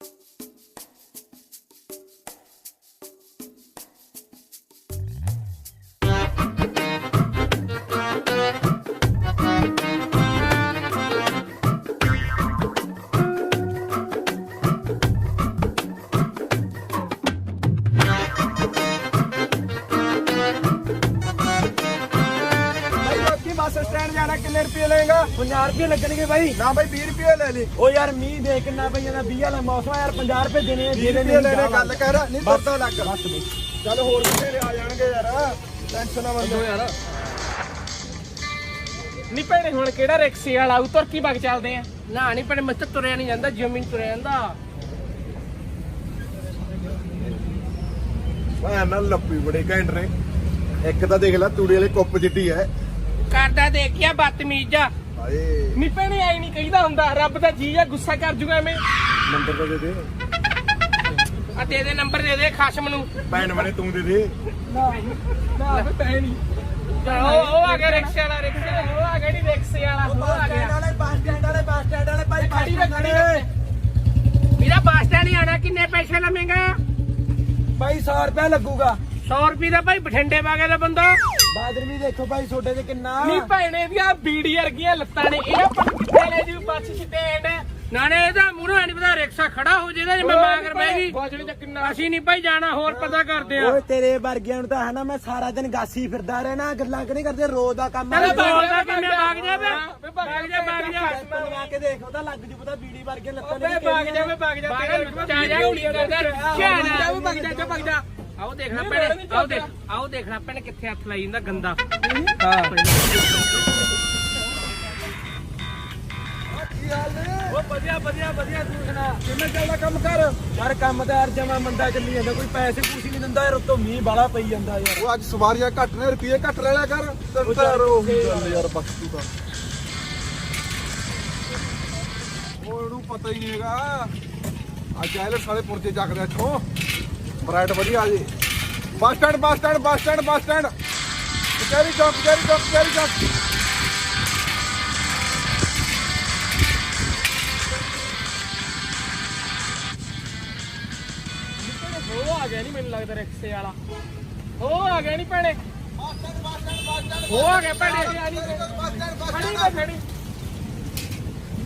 Thank you ਰੁਪਏ ਲਏਗਾ 50 ਰੁਪਏ ਲੱਗਣਗੇ ਬਾਈ। ਨਾ ਭਾਈ 20 ਰੁਪਏ ਲੈ ਲਈ। ਉਹ ਯਾਰ ਮੀਂਹ ਦੇ ਕਿੰਨਾ ਪਈ ਜਾਂਦਾ 20 ਵਾਲਾ ਮੌਸਮ ਆ। ਯਾਰ 50 ਰੁਪਏ ਦੇਣੇ ਆ, 20 ਦੇ ਰੁਪਏ ਦੇਣੇ ਲੈਣੇ ਗੱਲ ਕਰ ਨਹੀਂ ਦੱਸਦਾ ਲੱਗ ਬਸ ਬਈ। ਚੱਲ ਹੋਰ ਬਥੇਰੇ ਆ ਜਾਣਗੇ ਯਾਰ ਟੈਨਸ਼ਨ ਨਾ ਮੰਨੋ ਯਾਰ। ਨਹੀਂ ਭੈਣੇ ਹੁਣ ਕਿਹੜਾ ਰਿਕਸ਼ੇ ਵਾਲਾ ਉਤਰ ਕੀ ਬਗ ਚੱਲਦੇ ਆ? ਨਾ ਨਹੀਂ ਭੈਣੇ ਮੈਂ ਤਾਂ ਤੁਰਿਆ ਨਹੀਂ ਜਾਂਦਾ ਜ਼ਮੀਨ ਤੁਰਿਆ ਜਾਂਦਾ। ਮੈਂ ਨਾ ਲੱਪੀ ਬੜੇ ਘੈਂਟ ਨੇ। ਇੱਕ ਤਾਂ ਦੇਖ ਲੈ ਤੂੜੀ ਵਾਲੇ ਕੁੱਪ ਜਿੱਡੀ ਐ ਕਰਦਾ ਦੇਖਿਆ ਬਦਤਮੀਜ਼ ਆ। ਹਾਏ। ਨਹੀਂ ਭੈਣੇ ਆਈ ਨਹੀਂ ਕਹੀਦਾ ਹੁੰਦਾ। ਰੱਬ ਦਾ ਜੀ ਆ ਗੁੱਸਾ ਕਰ ਜੂਗਾ ਐਵੇਂ। ਨੰਬਰ ਤਾਂ ਦੇ ਦੇ। ਆ ਦੇ ਦੇ ਨੰਬਰ ਦੇ ਦੇ ਖਸ਼ਮ ਨੂੰ। ਭੈਣ ਬਣੇ ਤੂੰ ਦੇ ਦੇ। ਨਾ ਭੈਣੀ ਉਹ ਉਹ ਆ ਗਿਆ ਰਿਕਸ਼ੇ ਵਾਲਾ ਰਿਕਸ਼ੇ ਵਾਲਾ, ਉਹ ਆ ਗਿਆ ਨਹੀਂ ਰਿਕਸ਼ੇ ਵਾਲਾ ਉਹ ਆ ਗਿਆ। ਵਾਲੇ ਬੱਸ ਸਟੈਂਡ ਵਾਲੇ ਬੱਸ ਸਟੈਂਡ ਵਾਲੇ ਭਾਈ ਬੱਸ ਸਟੈਂਡ ਹੀ ਆਣਾ ਕਿੰਨੇ ਪੈਸੇ ਲਵੇਂਗਾ? ਭਾਈ 100 ਰੁਪਏ ਲੱਗੂਗਾ। 100 ਰੁਪਏ ਦਾ ਭਾਈ ਬਠਿੰਡੇ ਵਾਗੇ ਦਾ ਬੰਦਾ। ਬਾਦਰ ਵੀ ਦੇਖੋ ਭਾਈ ਛੋਟੇ ਤੇ ਕਿੰਨਾ ਨੀ ਭੈਣੇ ਦੀਆਂ ਬੀੜੀ ਵਰਗੀਆਂ ਲੱਤਾਂ ਨੇ। ਇਹ ਪਰ ਕਿੱਥੇ ਲੈ ਜੂ ਬੱਸ ਸਟੈਂਡ ਨਾਲੇ ਇਹਦਾ ਮੂਹਰੋਂ ਨਹੀਂ ਪਤਾ ਰਿਕਸ਼ਾ ਖੜਾ ਹੋ ਜਿਹਦਾ ਜਿਵੇਂ ਮਾਂਗਰ ਬਹਿ ਗਈ। ਅਸੀਂ ਨਹੀਂ ਭਾਈ ਜਾਣਾ ਹੋਰ ਪਤਾ ਕਰਦੇ ਆ। ਓਏ ਤੇਰੇ ਵਰਗਿਆਂ ਨੂੰ ਤਾਂ ਹਨਾ ਮੈਂ ਸਾਰਾ ਦਿਨ ਗਾਸੀ ਫਿਰਦਾ ਰਹਿਣਾ ਗੱਲਾਂ ਕਿ ਨਹੀਂ ਕਰਦੇ ਰੋਜ਼ ਦਾ ਕੰਮ ਚੱਲ ਬੋਲਦਾ ਕਿਵੇਂ ਭਾਗ ਜਾਵੇ ਭਾਗ ਜਾ ਭਾਗ ਜਾ ਲਗਾ ਕੇ ਦੇਖ ਉਹਦਾ ਲੱਗ ਜੂ ਪਤਾ ਬੀੜੀ ਵਰਗੀਆਂ ਲੱਤਾਂ ਨੇ ਭਾਗ ਜਾਵੇ ਭਾਗ ਜਾ। ਤੇਰਾ ਚਾ ਜਾ ਹੁਣੀ ਕਰਦਾ ਕਿਆ ਭਾਗ ਜਾ ਭਾਗ ਜਾ। ਆਓ ਦੇਖਣਾ ਭੈਣੇ ਆਓ ਦੇਖ ਆਓ ਦੇਖਣਾ ਭੈਣੇ ਕਿੱਥੇ ਹੱਥ ਲਾਈ ਜਾਂਦਾ ਗੰਦਾ। ਨੇ ਓ ਵਧੀਆ ਵਧੀਆ ਵਧੀਆ ਤੂੰ ਸੁਣਾ। ਕਿਵੇਂ ਚੱਲਦਾ ਕੰਮ ਕਰ ਯਾਰ ਕੰਮ ਤਾਂ ਯਾਰ ਜਮਾ ਮੰਦਾ ਚੱਲੀ ਜਾਂਦਾ ਕੋਈ ਪੈਸੇ ਪੂਸੀ ਨਹੀਂ ਦਿੰਦਾ ਯਾਰ ਉੱਤੋਂ ਮੀਂਹ ਬਾਲਾ ਪਈ ਜਾਂਦਾ ਯਾਰ। ਉਹ ਅੱਜ ਸਵਾਰੀਆਂ ਘੱਟ ਨੇ ਰੁਪਏ ਘੱਟ ਲੈ ਲਿਆ ਕਰ ਉਹ ਤਰ ਚੱਲ ਉਹ ਠੀਕ ਚੱਲ ਯਾਰ ਬਖਸ਼ ਤੂੰ ਤਾਂ ਉਹ ਇਹਨੂੰ ਪਤਾ ਹੀ ਨਹੀਂ ਹੈਗਾ। ਅੱਜ ਆਇਲਟ ਸਾਲੇ ਪੁਰਜੇ ਚੱਕਦੇ ਇੱਥੋਂ। ਬਰਾਈਟ ਵਧੀਆ ਆ ਜੀ। Bus stand bus stand bus stand bus stand. Kachehri Chowk Kachehri ਚੌਕ ਕਚਹਿਰੀ ਚੌਕ। ਉਹ ਆ ਗਿਆ ਨਹੀਂ ਮੈਨੂੰ ਲੱਗਦਾ ਰਿਕਸ਼ੇ ਵਾਲਾ। ਉਹ ਆ ਗਿਆ ਨਹੀਂ ਭੈਣੇ। ਉਹ ਆ ਗਿਆ ਭੈਣੇ। ਖੜੀ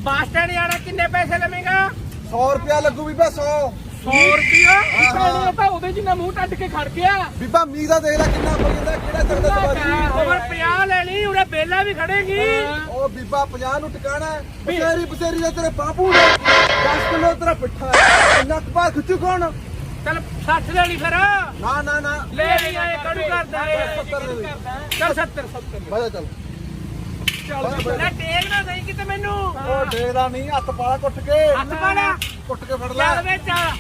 ਬੱਸ ਸਟੈਂਡ ਜਾਣਾ ਕਿੰਨੇ ਪੈਸੇ ਲਵੇਂਗਾ? 100 ਰੁਪਿਆ ਲੱਗੂ ਵੀ ਬਸ 100 100 ਰੁਪਿਆ ਭੈਣੇ ਤਾਂ ਉਹਦੇ ਜਿੰਨਾ ਮੂੰਹ ਟੱਟ ਕੇ ਖੜ ਗਿਆ। ਬੀਬਾ ਮੀਂਹ ਦਾ ਦੇਖ ਲੈ ਕਿੰਨਾ ਪਈ ਜਾਂਦਾ ਕਿਹੜਾ ਚੱਕਦਾ ਸਵਾਰੀ ਹੋਰ 50 ਲੈਣੀ ਉਹਨੇ ਬੇਲਾ ਵੀ ਖੜੇਗੀ। ਉਹ ਬੀਬਾ 50 ਨੂੰ ਟਿਕਾਣਾ ਬਸੇਰੀ ਬਸੇਰੀ ਦੇ ਤੇਰੇ ਬਾਪੂ ਨੇ। 10 ਕਿਲੋ ਤੇਰਾ ਪਿੱਠਾ ਨੱਕ ਪਾ ਖਿੱਚੂ ਕੌਣ? ਚੱਲ 60 ਲੈਣੀ ਫਿਰ। ਨਾ ਨਾ ਨਾ। ਲੈ ਲਈ ਆਏ ਕੜੂ ਕਰਦਾ ਏ 70 ਦੇ ਦੇ ਚੱਲ 70 70 ਬਾਜਾ ਚੱਲ। ਨਾ ਟੇਕ ਨਾ ਸਹੀ ਕਿਤੇ ਮੈਨੂੰ। ਉਹ ਡੇਰਾ ਨਹੀਂ ਹੱਥ ਪਾਲਾ ਕੁੱਟ ਕੇ। ਹੱਥ ਪਾਲਾ ਕੁੱਟ ਕੇ ਫੜ ਲੈ ਚੱਲ ਵੇ ਚੱਲ।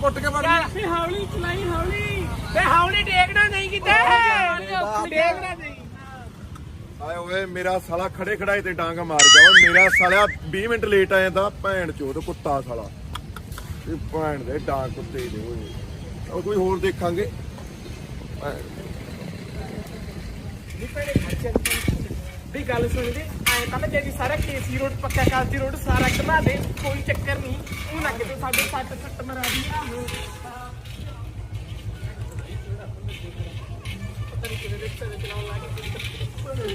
ਕੁੱਟ ਕੇ ਚੱਲ ਫੇ ਹੌਲੀ ਚਲਾਈ ਹੌਲੀ। ਤੇ ਹੌਲੀ ਟੇਕਣਾ ਨਹੀਂ ਕਿਤੇ। ਟੇਕਣਾ ਨਹੀਂ। ਆਏ ਓਏ ਮੇਰਾ ਸਾਲਾ ਖੜੇ ਖੜਾਏ ਤੇ ਡਾਂਗ ਮਾਰ ਗਿਆ। ਓਏ ਮੇਰਾ ਸਾਲਿਆ 20 ਮਿੰਟ ਲੇਟ ਆਇਆ ਤਾਂ ਭੈਣ ਚੋਦ ਕੁੱਤਾ ਸਾਲਾ। ਇਹ ਭੈਣ ਦੇ ਡਾਂਗ ਕੁੱਤੇ ਦੇ ਓਏ। ਉਹ ਕੋਈ ਹੋਰ ਦੇਖਾਂਗੇ। ਵੀ ਗੱਲ ਸੁਣ ਦੇ ਐ ਤਾਂ ਨਾ ਜਿਹੜੀ ਸਾਰਾ ਕੇਸੀ ਰੋਡ ਪੱਕਾ ਕਾਲਜੀ ਰੋਡ ਸਾਰਾ ਘੁਮਾ ਦੇ ਕੋਈ ਚੱਕਰ ਨਹੀਂ। ਉਹ ਨਾ ਕਿਤੇ ਸਾਡੇ ਸੱਟ ਸੱਟ ਮਰਾ ਦੀ ਆਹੋ ਪਤਾ ਨਹੀਂ ਕਿਹਦੇ ਰਿਕਸ਼ੇ ਤੇ ਚਲਾਉਣ ਲੱਗ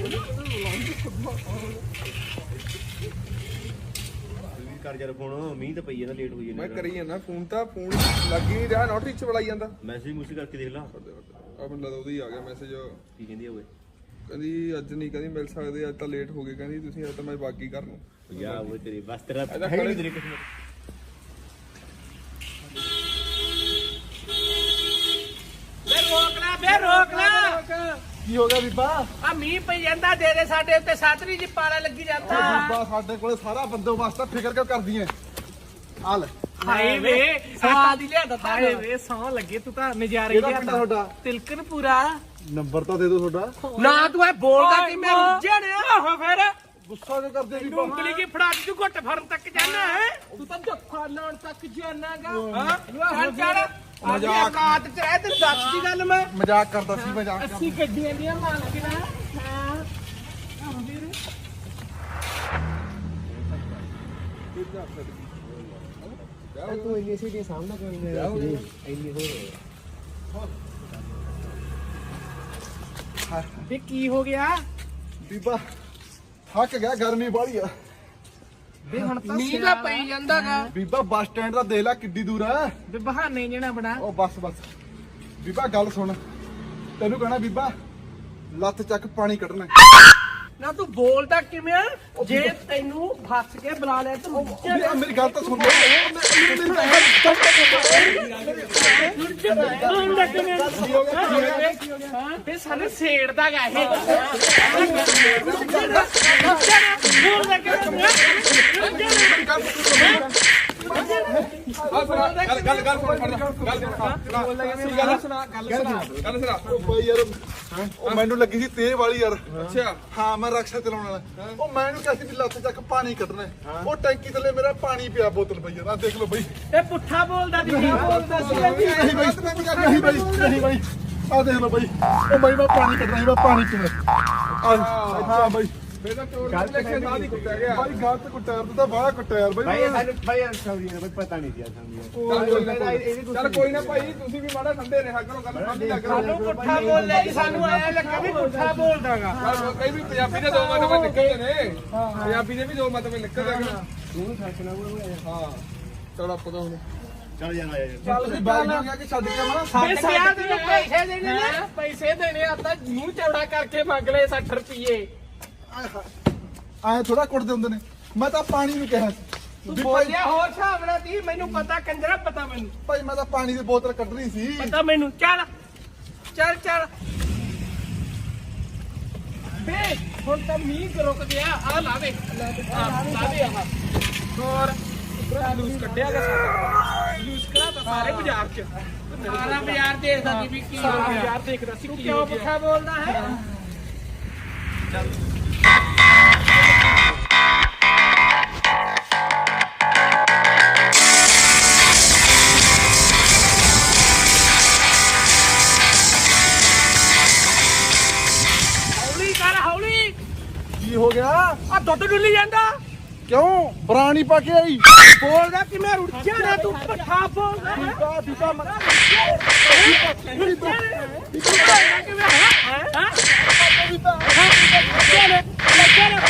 ਕਰ ਜਰ ਫੋਨ ਮੀਂਹ ਤਾਂ ਪਈ ਜਾਂਦਾ ਲੇਟ ਹੋਈ ਮੈਂ ਜਾਂਦਾ ਕਰੀ ਜਾਂਦਾ ਫੋਨ ਤਾਂ ਫੋਨ ਲੱਗ ਹੀ ਨਹੀਂ ਰਿਹਾ ਨੋਟ ਵਿੱਚ ਬੁਲਾਈ ਜਾਂਦਾ। ਮੈਸੇਜ ਮੂਸੀ ਕਰਕੇ ਦੇਖ ਲਾ। ਆ ਮੈਨੂੰ ਲੱਗਦਾ ਉਹਦੀ ਆ ਗਿਆ ਮੈਸੇਜ ਕੀ ਕਹਿੰਦੀ ਹੋਵੇ ਕਹਿੰਦੀ ਅੱਜ ਨਹੀਂ ਕਹਿੰਦੀ ਮਿਲ ਸਕਦੇ ਅੱਜ ਤਾਂ ਲੇਟ ਹੋ ਗਏ ਕਹਿੰਦੀ ਤੁਸੀਂ ਅੱਜ ਤਾਂ ਮੈਂ ਬਾਗੀ ਕਰ ਨੂੰ। ਯਾ ਉਹ ਤੇਰੀ ਬਸ ਤੇਰਾ ਇਹਦਾ ਹੈ ਨਹੀਂ ਤੇਰੀ ਕਿਸਮਤ। ਬੇ ਰੋਕ ਲੈ ਬੇ ਰੋਕ ਲੈ। ਕੀ ਹੋ ਗਿਆ ਬੀਬਾ? ਆ ਮੀਂਹ ਪਈ ਜਾਂਦਾ ਦੇ ਦੇ ਸਾਡੇ ਉੱਤੇ ਸਾਤਰੀ ਜੀ ਪਾਲਾ ਲੱਗੀ ਜਾਂਦਾ। ਬੀਬਾ ਸਾਡੇ ਕੋਲੇ ਸਾਰਾ ਬੰਦੋਬਸਤ ਆ ਫਿਕਰ ਕਿਉਂ ਕਰਦੀ ਐ? ਆ ਲੈ। ਹਾਏ ਵੇ ਸਾਹ ਦੀ ਲਿਆ ਦਿੱਤਾ ਹਾਏ ਵੇ ਸੌ ਲੱਗੇ ਤੂੰ ਤਾਂ ਨਜ਼ਾਰੇ ਲਿਆ ਤੁਹਾਡਾ? ਤਿਲਕਣ ਪੂਰਾ ਨੰਬਰ ਤਾਂ ਦੇ ਦਿਓ ਤੁਹਾਡਾ। ਨਾ ਤੂੰ ਐ ਬੋਲਦਾ ਕਿ ਮੈਂ ਰੁੱਝਿਆ ਨੇ ਆਹੋ ਫਿਰ। ਗੁੱਸਾ ਕਿਉਂ ਕਰਦੇ ਤੂੰ ਬੀਬਾ ਉਂਗਲੀ ਕੀ ਫੜਾ ਕੇ ਤੂੰ ਘੁੱਟ ਫਰਨ ਤੱਕ ਜਾਣਾ ਹੈ। ਤੂੰ ਤਾਂ ਜੱਫਾ ਲਾਉਣ ਤੱਕ ਜਾਣਾਗਾ ਹਾਂ। ਚੱਲ ਚੱਲ। ਮਜ਼ਾਕ। ਕਾਤ ਚ ਰਹਿ ਤੇ ਦੱਸ ਦੀ ਗੱਲ ਮੈਂ? ਮਜ਼ਾਕ ਕਰਦਾ ਸੀ ਮਜ਼ਾਕ ਕਰਦਾ ਅਸੀਂ ਗੱਡੀਆਂ ਦੀਆਂ ਮਾਲਕੀਆਂ ਹਾਂ। ਆਹ ਵੀਰ। ਤੂੰ ਇੰਨੀ ਸੀਟੀ ਸਾਹਮਣਾ ਕੋਈ ਨਹੀਂ। ਇੰਨੀ ਹੋਰ। ਵੀ ਕੀ ਹੋ ਗਿਆ? ਬੀਬਾ ਥੱਕ ਗਿਆ ਗਰਮੀ ਬਾਹਲੀ ਆ। ਵੀ ਹੁਣ ਤਾਂ ਮੀਂਹ ਦਾ ਪਈ ਜਾਂਦਾਗਾ। ਬੀਬਾ ਬੱਸ ਸਟੈਂਡ ਦਾ ਦੇਖ ਲੈ ਕਿੱਡੀ ਦੂਰ ਆ। ਵੀ ਬਹਾਨੇ ਜਿਹੜਾ ਬਣਾ। ਉਹ ਬੱਸ ਬੱਸ। ਬੀਬਾ ਗੱਲ ਸੁਣ। ਤੈਨੂੰ ਕਹਣਾ ਬੀਬਾ ਲੱਤ ਚੱਕ ਪਾਣੀ ਕੱਢਣਾ। ਨਾ ਤੂੰ ਬੋਲਦਾ ਕਿਵੇਂ? ਜੇ ਤੈਨੂੰ ਫਸ ਕੇ ਬੁਲਾ ਲਿਆ ਤੂੰ ਮੇਰੀ ਗੱਲ ਤਾਂ ਸੁਣ ਲਓ ਬੋਲਦਾ ਕਿਵੇਂ ਵੀ ਸਾਨੂੰ ਛੇੜਦਾਗਾ ਇਹ ਬੋਲਦਾ ਕਿਵੇਂ ਗੱਲ ਗੱਲ ਗੱਲ ਸੁਣ ਫੜ ਗੱਲ ਗੱਲ ਸੁਣਾ ਗੱਲ ਸੁਣਾ ਉਹ ਬਾਈ ਯਾਰ ਉਹ ਮੈਨੂੰ ਲੱਗੀ ਸੀ ਤੇਜ਼ ਵਾਲੀ ਯਾਰ। ਅੱਛਾ। ਹਾਂ ਮੈਂ ਰਕਸ਼ਾ ਚਲਾਉਣ ਵਾਲਾ। ਉਹ ਮੈਨੂੰ ਕਿਹਾ ਸੀ ਵੀ ਲੱਤ ਚੱਕ ਪਾਣੀ ਕੱਢਣਾ। ਉਹ ਟੈਂਕੀ ਥੱਲੇ ਮੇਰਾ ਪਾਣੀ ਪਿਆ ਬੋਤਲ ਪਈ ਯਾਰ ਆਹ ਦੇਖ ਲਓ ਬਈ। ਇਹ ਪੁੱਠਾ ਬੋਲਦਾ ਦੀ ਬੋਲਦਾ ਸੀ ਨਹੀਂ ਬਾਈ ਨਹੀਂ ਬਾਈ ਨਹੀਂ ਬਾਈ। ਆ ਦੇਖ ਲਓ ਬਾਈ। ਉਹ ਬਾਈ ਮੈਂ ਪਾਣੀ ਕੱਢਣਾ ਸੀ ਮੈਂ ਪਾਣੀ ਪੀਣਾ ਆਹ, ਹਾਂ ਬਾਈ। ਫੇਰ ਤਾਂ ਚੋਰ ਦੇ ਲੇਖੇ ਨਾਲ ਹੀ ਕੁੱਟਿਆ ਗਿਆ। ਬਾਈ ਗਲਤ ਕੁੱਟਿਆ ਤੂੰ ਤਾਂ ਬਾਹਲਾ ਕੁੱਟਿਆ ਯਾਰ ਬਾਈ। ਭਾਈ ਸਾਨੂੰ ਭਾਈ ਸੌਰੀ ਨੇ ਪਤਾ ਨਹੀਂ ਦਿਆ ਸਾਨੂੰ ਚੱਲ ਕੋਈ ਨਾ ਚੱਲ ਕੋਈ ਨਾ ਭਾਈ ਤੁਸੀਂ ਵੀ ਮਾੜਾ ਠੰਡੇ ਰਿਹਾ ਕਰੋ ਗੱਲ ਠੰਡੀ ਨਾ ਕਰੋ ਸਾਨੂੰ ਪੁੱਠਾ ਬੋਲਿਆ ਜੀ ਸਾਨੂੰ ਆਇਆ ਲੱਗਾ ਵੀ ਪੁੱਠਾ ਬੋਲਦਾਗਾ। ਚੱਲ ਕਈ ਵੀ ਪੰਜਾਬੀ ਦੇ ਦੋ ਮਤਲਬ ਨਿਕਲਦੇ ਨੇ। ਪੰਜਾਬੀ ਦੇ ਵੀ ਦੋ ਮਤਲਬ ਨਿਕਲਦੇ ਨੇ। ਤੂੰ ਸੱਚਣਾ ਹਾਂ ਚਲ ਆਪਾਂ ਤਾਂ ਹੁਣ। ਚੱਲ ਜਾਣਾ ਯਾਰ। ਚੱਲ ਵੀ ਬਾਈ ਨੂੰ ਕਿਹਾ ਕਿ ਛੱਡ ਕੇ ਆਵਾਂ ਪੈਸੇ ਦੇਣੇ ਪੈਸੇ ਦੇਣੇ ਨੇ। ਪੈਸੇ ਦੇਣੇ ਆ ਤਾਂ ਮੂੰਹ ਚੌੜਾ ਕਰਕੇ ਮੰਗ ਲਏ 60 ਰੁਪਏ ਆਏ ਥੋੜਾ ਕੁੱਟਦੇ ਹੁੰਦੇ ਨੇ। ਮੈਂ ਤਾਂ ਪਾਣੀ ਨੂੰ ਕਿਹਾ ਸੀ। ਤੂੰ ਵੀ ਭਾਈ ਬੋਲਿਆ ਹੋਰ ਹਿਸਾਬ ਨਾਲ ਦੀ ਮੈਨੂੰ ਪਤਾ ਕੰਜਰਾ ਪਤਾ ਮੈਨੂੰ। ਭਾਈ ਮੈਂ ਤਾਂ ਪਾਣੀ ਦੀ ਬੋਤਲ ਕੱਢਣੀ ਸੀ। ਪਤਾ ਮੈਨੂੰ। ਚੱਲ। ਚੱਲ ਚੱਲ। ਬੇ ਹੁਣ ਤਾਂ ਮੀਂਹ ਰੁਕ ਗਿਆ ਆ। ਲਾ ਦੇ। ਆਹ, ਲਾ ਦੇ ਆਹ। ਹੋਰ ਲੂਸ ਕੱਢਿਆਗਾ ਸਾਡਾ ਲੂਸ ਕਰਾ ਤਾਂ ਸਾਰੇ ਬਾਜ਼ਾਰ ਚ। ਸਾਰਾ ਬਾਜ਼ਾਰ ਦੇਖਦਾ ਸੀ ਵੀ ਕੀ ਹੋ ਗਿਆ। ਬਾਜ਼ਾਰ ਦੇਖਦਾ ਸੀ ਕਿਉਂ ਪੁੱਠਾ ਬੋਲਦਾ ਹੈ? ਹੌਲੀ ਕਿਉਂ? ਬਰਾਣੀ ਪਾ ਕੇ ਆਈ। ਬੋਲਦਾ ਕਿ ਮੈਂ ਰੁੱਟ ਜਾਣਾ ਤੂੰ ਪੱਠਾ ਬੋਲਦਾ। ਬੀਬਾ ਬੀਬਾ ਮੈਂ ਹੈ ਹਾਂ ਨੇ ਨੇ